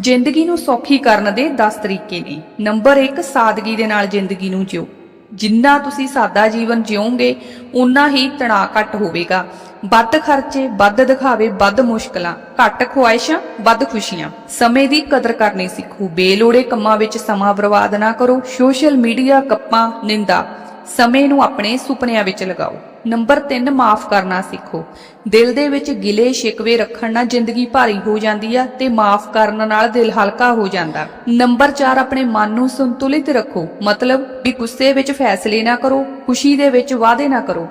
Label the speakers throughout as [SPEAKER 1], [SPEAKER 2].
[SPEAKER 1] ਜ਼ਿੰਦਗੀ ਨੂੰ ਸੌਖੀ ਕਰਨ ਦੇ 10 ਤਰੀਕੇ ਨੇ। ਨੰਬਰ 1 ਸਾਦਗੀ ਦੇ ਨਾਲ ਜ਼ਿੰਦਗੀ ਨੂੰ ਜਿਓ ਜਿੰਨਾ ਤੁਸੀਂ ਸਾਦਾ ਜੀਵਨ ਜਿਓਗੇ ਉਨਾ ਹੀ ਤਣਾਅ ਘੱਟ ਹੋਵੇਗਾ। ਵੱਧ ਖਰਚੇ, ਵੱਧ ਦਿਖਾਵੇ, ਵੱਧ ਮੁਸ਼ਕਲਾਂ, ਘੱਟ ਖੁਆਇਸ਼ਾਂ, ਵੱਧ ਖੁਸ਼ੀਆਂ। ਸਮੇਂ ਦੀ ਕਦਰ ਕਰਨੀ ਸਿੱਖੋ। ਬੇਲੋੜੇ ਕੰਮਾਂ ਵਿੱਚ ਸਮਾਂ ਬਰਬਾਦ ਨਾ ਕਰੋ। ਸੋਸ਼ਲ ਮੀਡੀਆ ਕੱਪਾਂ ਨਿੰਦਾ। ਸਮੇਂ ਨੂੰ ਆਪਣੇ ਸੁਪਨਿਆਂ ਵਿੱਚ ਲਗਾਓ। ਨੰਬਰ 3 ਮਾਫ ਕਰਨਾ ਸਿੱਖੋ। ਦਿਲ ਦੇ ਵਿੱਚ ਗਿਲੇ ਸ਼ਿਕਵੇ ਰੱਖਣ ਨਾਲ ਜ਼ਿੰਦਗੀ ਭਾਰੀ ਹੋ ਜਾਂਦੀ ਆ ਤੇ ਮਾਫ ਕਰਨ ਨਾਲ ਦਿਲ ਹਲਕਾ ਹੋ ਜਾਂਦਾ। ਨੰਬਰ 4 ਆਪਣੇ ਮਨ ਨੂੰ ਸੰਤੁਲਿਤ ਰੱਖੋ। ਮਤਲਬ ਵੀ ਗੁੱਸੇ ਵਿੱਚ ਫੈਸਲੇ ਨਾ ਕਰੋ, ਖੁਸ਼ੀ ਦੇ ਵਿੱਚ ਵਾਅਦੇ ਨਾ ਕਰੋ।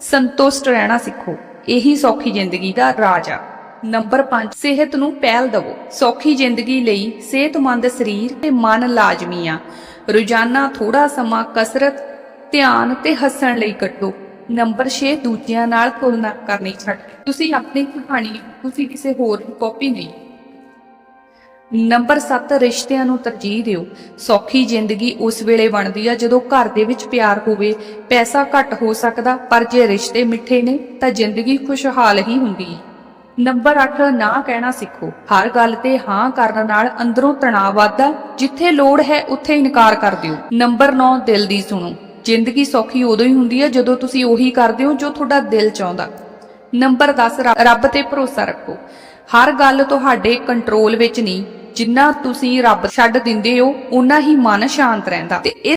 [SPEAKER 1] ਸੰਤੁਸ਼ਟ ਰਹਿਣਾ ਸਿੱਖੋ। ਇਹੀ ਸੌਖੀ ਜ਼ਿੰਦਗੀ ਦਾ ਰਾਜ ਆ। ਨੰਬਰ 5 ਸਿਹਤ ਨੂੰ ਪਹਿਲ ਦਿਵੋ। ਸੌਖੀ ਜ਼ਿੰਦਗੀ ਲਈ ਸਿਹਤਮੰਦ ਸਰੀਰ ਤੇ ਮਨ ਲਾਜ਼ਮੀ ਆ। ਰੋਜ਼ਾਨਾ ਥੋੜਾ ਸਮਾਂ ਕਸਰਤ ਧਿਆਨ ਤੇ ਹੱਸਣ ਲਈ ਕੱਢੋ। ਨੰਬਰ 6 ਦੂਜਿਆਂ ਨਾਲ ਤੁਲਨਾ ਕਰਨੀ ਛੱਡ। ਤੁਸੀਂ ਆਪਣੀ ਕਹਾਣੀ, ਤੁਸੀਂ ਕਿਸੇ ਹੋਰ ਦੀ ਕਾਪੀ ਨਹੀਂ। ਨੰਬਰ 7 ਰਿਸ਼ਤਿਆਂ ਨੂੰ ਤਰਜੀਹ ਦਿਓ। ਸੌਖੀ ਜ਼ਿੰਦਗੀ ਉਸ ਵੇਲੇ ਬਣਦੀ ਆ ਜਦੋਂ ਘਰ ਦੇ ਵਿੱਚ ਪਿਆਰ ਹੋਵੇ। ਪੈਸਾ ਘੱਟ ਹੋ ਸਕਦਾ, ਪਰ ਜੇ ਰਿਸ਼ਤੇ ਮਿੱਠੇ ਨੇ, ਤਾਂ ਜ਼ਿੰਦਗੀ ਖੁਸ਼ਹਾਲ ਹੀ ਹੁੰਦੀ ਹੈ ਨੰਬਰ 8 ਨਾ ਕਹਿਣਾ ਸਿੱਖੋ। ਹਰ ਗੱਲ ਤੇ ਹਾਂ ਕਰਨ ਨਾਲ ਅੰਦਰੋਂ ਤਣਾਅ ਵੱਧਦਾ। ਜਿੱਥੇ ਲੋੜ ਹੈ, ਉੱਥੇ ਇਨਕਾਰ ਕਰ ਦਿਓ। ਨੰਬਰ 9 ਦਿਲ ਦੀ ਸੁਣੋ। ਜ਼ਿੰਦਗੀ ਸੌਖੀ ਉਦੋਂ ਹੀ ਹੁੰਦੀ ਹੈ ਜਦੋਂ ਤੁਸੀਂ ਉਹੀ ਕਰਦੇ ਹੋ ਜੋ ਤੁਹਾਡਾ ਦਿਲ ਚਾਹੁੰਦਾ। ਨੰਬਰ 10 ਰੱਬ- ਤੇ ਭਰੋਸਾ ਰੱਖੋ। ਹਰ ਗੱਲ ਤੁਹਾਡੇ ਕੰਟਰੋਲ ਵਿੱਚ ਨਹੀਂ। ਜਿੰਨਾ ਤੁਸੀਂ ਰੱਬ ਛੱਡ ਦਿੰਦੇ ਹੋ ਉਨਾ ਹੀ ਮਨ ਸ਼ਾਂਤ ਰਹਿੰਦਾ। ਤੇ ਇਹ